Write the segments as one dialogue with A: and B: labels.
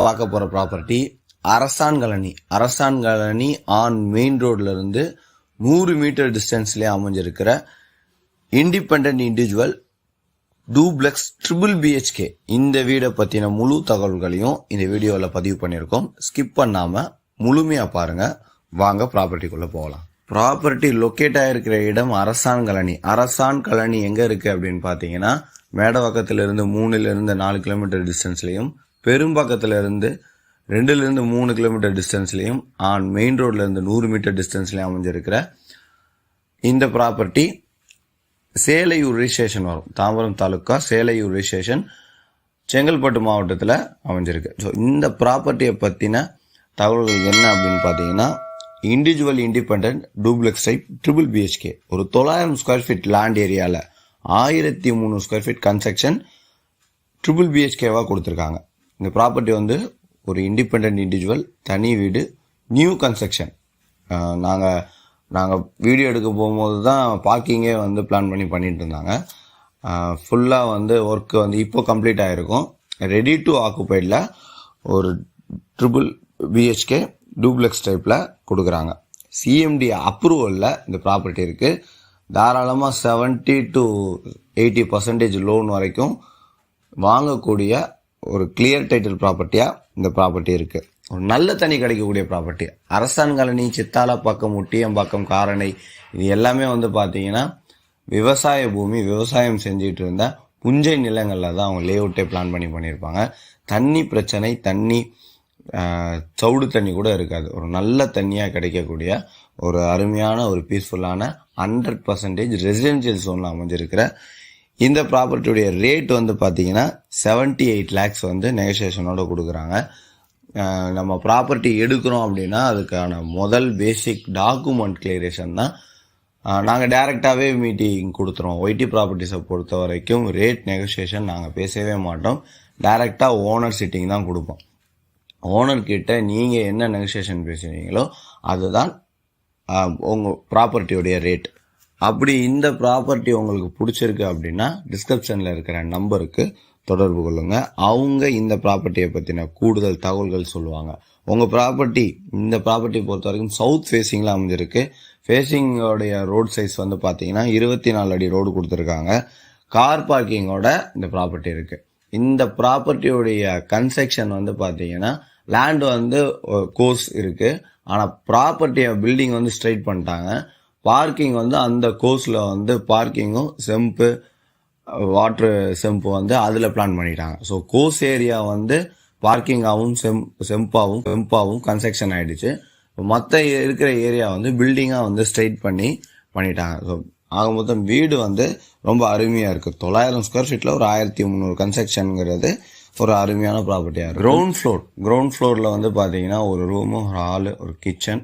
A: பார்க்க போகிற property Arasan colony on main ரோட்ல இருந்து நூறு மீட்டர் டிஸ்டன்ஸ்லேயே அமைஞ்சிருக்கிற independent individual duplex triple BHK இந்த வீடை பற்றின முழு தகவல்களையும் இந்த வீடியோவில் பதிவு பண்ணியிருக்கோம். ஸ்கிப் பண்ணாமல் முழுமையாக பாருங்க. வாங்க ப்ராப்பர்ட்டிக்குள்ளே போகலாம். ப்ராப்பர்ட்டி லொக்கேட் ஆகிருக்கிற இடம் அரசான் கலனி அரசான் கலனி எங்கே இருக்குது அப்படின்னு பார்த்தீங்கன்னா மேடவாக்கத்துல இருந்து இருந்து நாலு கிலோமீட்டர் டிஸ்டன்ஸ்லேயும் பெரும்பாக்கத்துல இருந்து மூணு கிலோமீட்டர் டிஸ்டன்ஸ்லேயும் ஆன் மெயின் ரோட்லேருந்து நூறு மீட்டர் டிஸ்டன்ஸ்லேயும் அமைஞ்சிருக்கிற இந்த ப்ராப்பர்ட்டி சேலையூர் ரிஜிஸ்ட்ரேஷன் வரும். தாம்பரம் தாலுக்கா சேலையூர் ரிஜிஸ்ட்ரேஷன் செங்கல்பட்டு மாவட்டத்தில் அமைஞ்சிருக்கு. ஸோ இந்த ப்ராப்பர்ட்டியை பற்றின தகவல்கள் என்ன அப்படின்னு பார்த்தீங்கன்னா individual independent duplex type triple BHK ஒரு தொள்ளாயிரம் ஸ்கொயர் ஃபீட் லேண்ட் ஏரியாவில் ஆயிரத்தி மூணு ஸ்கொயர் ஃபீட் கன்ஸ்ட்ரக்ஷன் ட்ரிபிள் பிஹெச்கேவாக கொடுத்துருக்காங்க. இந்த ப்ராப்பர்ட்டி வந்து ஒரு இண்டிபெண்ட் இண்டிவிஜுவல் தனி வீடு நியூ கன்ஸ்ட்ரக்ஷன் நாங்கள் நாங்கள் வீடியோ எடுக்க போகும்போது தான் பார்க்கிங்கே வந்து பிளான் பண்ணி பண்ணிட்டு இருந்தாங்க. ஃபுல்லாக வந்து ஒர்க்கு வந்து இப்போ கம்ப்ளீட் ஆகிருக்கும் ரெடி டு ஆக்குபைடில் ஒரு ட்ரிபிள் பிஹெச்கே டூப்ளெக்ஸ் டைப்பில் கொடுக்குறாங்க. சிஎம்டி அப்ரூவலில் இந்த ப்ராப்பர்ட்டி இருக்குது தாராளமாக seventy to eighty percentage loan வரைக்கும் வாங்கக்கூடிய ஒரு கிளியர் டைட்டில் ப்ராப்பர்ட்டியாக இந்த ப்ராப்பர்ட்டி இருக்குது ஒரு நல்ல தண்ணி கிடைக்கக்கூடிய ப்ராப்பர்ட்டி அரசான் காலனி சித்தாலப்பாக்கம் ஒட்டியம்பாக்கம் காரணை இது எல்லாமே வந்து பார்த்தீங்கன்னா விவசாய பூமி விவசாயம் செஞ்சுட்டு இருந்த புஞ்சை நிலங்களில் தான் அவங்க லேஅவுட்டே பிளான் பண்ணி பண்ணியிருப்பாங்க தண்ணி பிரச்சனை தண்ணி சவுடு தண்ணி கூட இருக்காது. ஒரு நல்ல தண்ணியாக கிடைக்கக்கூடிய ஒரு அருமையான ஒரு பீஸ்ஃபுல்லான ஹண்ட்ரட் பர்சன்டேஜ் ரெசிடென்ஷியல் ஜோனில் அமைஞ்சிருக்கிற இந்த ப்ராப்பர்ட்டியுடைய ரேட் வந்து பார்த்தீங்கன்னா செவன்ட்டி எயிட் லேக்ஸ் வந்து நெகோசியேஷனோட கொடுக்குறாங்க. நம்ம ப்ராப்பர்ட்டி எடுக்கிறோம் அப்படின்னா அதுக்கான முதல் பேசிக் டாக்குமெண்ட் கிளியரேஷன் தான். நாங்கள் டைரெக்டாகவே மீட்டிங் கொடுத்துருவோம் ஒய்டி ப்ராப்பர்ட்டிஸை பொறுத்த வரைக்கும் ரேட் நெகோசியேஷன் நாங்கள் பேசவே மாட்டோம். டைரெக்டாக ஓனர் சிட்டிங் தான் கொடுப்போம். ஓனர்கிட்ட நீங்கள் என்ன நெகோசியேஷன் பேசுறீங்களோ அதுதான் உங்கள் ப்ராப்பர்ட்டியோடைய ரேட் அப்படி இந்த ப்ராப்பர்ட்டி உங்களுக்கு பிடிச்சிருக்கு அப்படின்னா டிஸ்கிரிப்ஷனில் இருக்கிற நம்பருக்கு தொடர்பு கொள்ளுங்க. அவங்க இந்த ப்ராப்பர்ட்டியை பற்றின கூடுதல் தகவல்கள் சொல்லுவாங்க. உங்கள் ப்ராப்பர்ட்டி இந்த ப்ராப்பர்ட்டி பொறுத்த வரைக்கும் சவுத் ஃபேஸிங்கில் அமைஞ்சிருக்கு. ஃபேஸிங்கோடைய ரோட் சைஸ் வந்து பார்த்தீங்கன்னா இருபத்தி நாலு அடி ரோடு கொடுத்துருக்காங்க. கார் பார்க்கிங்கோட இந்த ப்ராப்பர்ட்டி இருக்குது இந்த ப்ராப்பர்ட்டியோடைய கன்ஸ்ட்ரக்ஷன் வந்து பார்த்தீங்கன்னா லேண்ட் வந்து கோர்ஸ் இருக்குது ஆனால் ப்ராப்பர்ட்டியை பில்டிங் வந்து ஸ்ட்ரைட் பண்ணிட்டாங்க. பார்க்கிங் வந்து அந்த கோர்ஸில் வந்து பார்க்கிங்கும் செம்பு வாட்டர் செம்பு வந்து அதில் பிளான் பண்ணிட்டாங்க. ஸோ கோஸ் ஏரியா வந்து பார்க்கிங்காகவும் செம் செம்பாவும் செம்பாவும் கன்ஸ்ட்ரக்ஷன் ஆயிடுச்சு. மற்ற இருக்கிற ஏரியா வந்து பில்டிங்காக வந்து ஸ்ட்ரைட் பண்ணி பண்ணிட்டாங்க. ஸோ ஆக மொத்தம் வீடு வந்து ரொம்ப அருமையாக இருக்குது தொள்ளாயிரம் ஸ்கொயர் ஃபீட்டில் ஒரு ஆயிரத்தி முந்நூறு கன்ஸ்ட்ரக்ஷனுங்கிறது ஒரு அருமையான ப்ராப்பர்ட்டியாக இருக்குது கிரவுண்ட் ஃப்ளோர் கிரவுண்ட் ஃப்ளோரில் வந்து பார்த்தீங்கன்னா ஒரு ரூமு ஒரு ஹாலு ஒரு கிச்சன்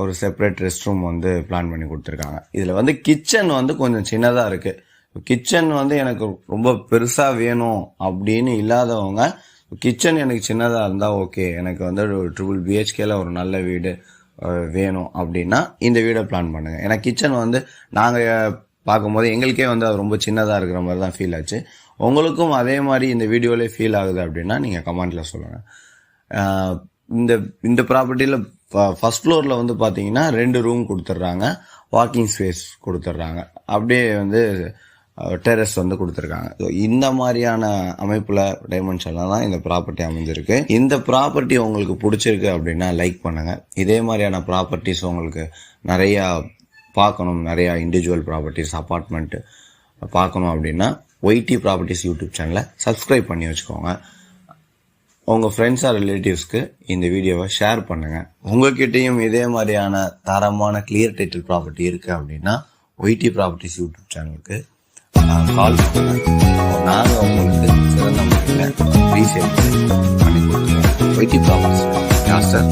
A: ஒரு செப்பரேட் ரெஸ்ட் ரூம் வந்து பிளான் பண்ணி கொடுத்துருக்காங்க. இதில் வந்து கிச்சன் வந்து கொஞ்சம் சின்னதாக இருக்குது கிச்சன் வந்து எனக்கு ரொம்ப பெருசாக வேணும் அப்படின்னு இல்லாதவங்க கிச்சன் எனக்கு சின்னதாக இருந்தால் ஓகே எனக்கு வந்து ட்ரிபிள் பிஹெச்கேல ஒரு நல்ல வீடு வேணும் அப்படின்னா இந்த வீடை பிளான் பண்ணுங்கள் ஏன்னா கிச்சன் வந்து நாங்கள் பார்க்கும்போது எங்களுக்கே வந்து அது ரொம்ப சின்னதாக இருக்கிற மாதிரி தான் ஃபீல் ஆச்சு. உங்களுக்கும் அதே மாதிரி இந்த வீடியோவிலே ஃபீல் ஆகுது அப்படின்னா நீங்கள் கமெண்ட்டில் சொல்லுங்கள் இந்த இந்த ப்ராப்பர்ட்டியில் ஃபர்ஸ்ட் ஃப்ளோரில் வந்து பார்த்தீங்கன்னா ரெண்டு ரூம் கொடுத்துட்றாங்க வாக்கிங் ஸ்பேஸ் கொடுத்துட்றாங்க அப்படியே வந்து டெரஸ் வந்து கொடுத்துருக்காங்க. ஸோ இந்த மாதிரியான அமைப்பில் டைமென்ஷனில் தான் இந்த ப்ராப்பர்ட்டி அமைஞ்சிருக்கு. இந்த ப்ராப்பர்ட்டி உங்களுக்கு பிடிச்சிருக்கு அப்படின்னா லைக் பண்ணுங்கள் இதே மாதிரியான ப்ராப்பர்ட்டிஸ் உங்களுக்கு நிறையா பார்க்கணும். நிறையா இண்டிவிஜுவல் ப்ராப்பர்ட்டிஸ் அப்பார்ட்மெண்ட்டு பார்க்கணும் அப்படின்னா ஒய்டி ப்ராப்பர்ட்டிஸ் யூடியூப் சேனலை சப்ஸ்கிரைப் பண்ணி வச்சுக்கோங்க. உங்கள் ஃப்ரெண்ட்ஸ் ஆர் ரிலேட்டிவ்ஸ்க்கு இந்த வீடியோவை ஷேர் பண்ணுங்கள் உங்ககிட்டயும் இதே மாதிரியான தரமான கிளியர் டைட்டில் ப்ராப்பர்ட்டி இருக்குது அப்படின்னா ஒய்டி ப்ராப்பர்ட்டிஸ் யூடியூப் சேனலுக்கு கால் பண்ணுங்க. நாங்கள் உங்களுக்கு சிறந்த முறையில் ரீசேல் பண்ணி கொடுத்துருவோம். ஒய்டி ப்ராப்பர்ட்டிஸ் யார் சார்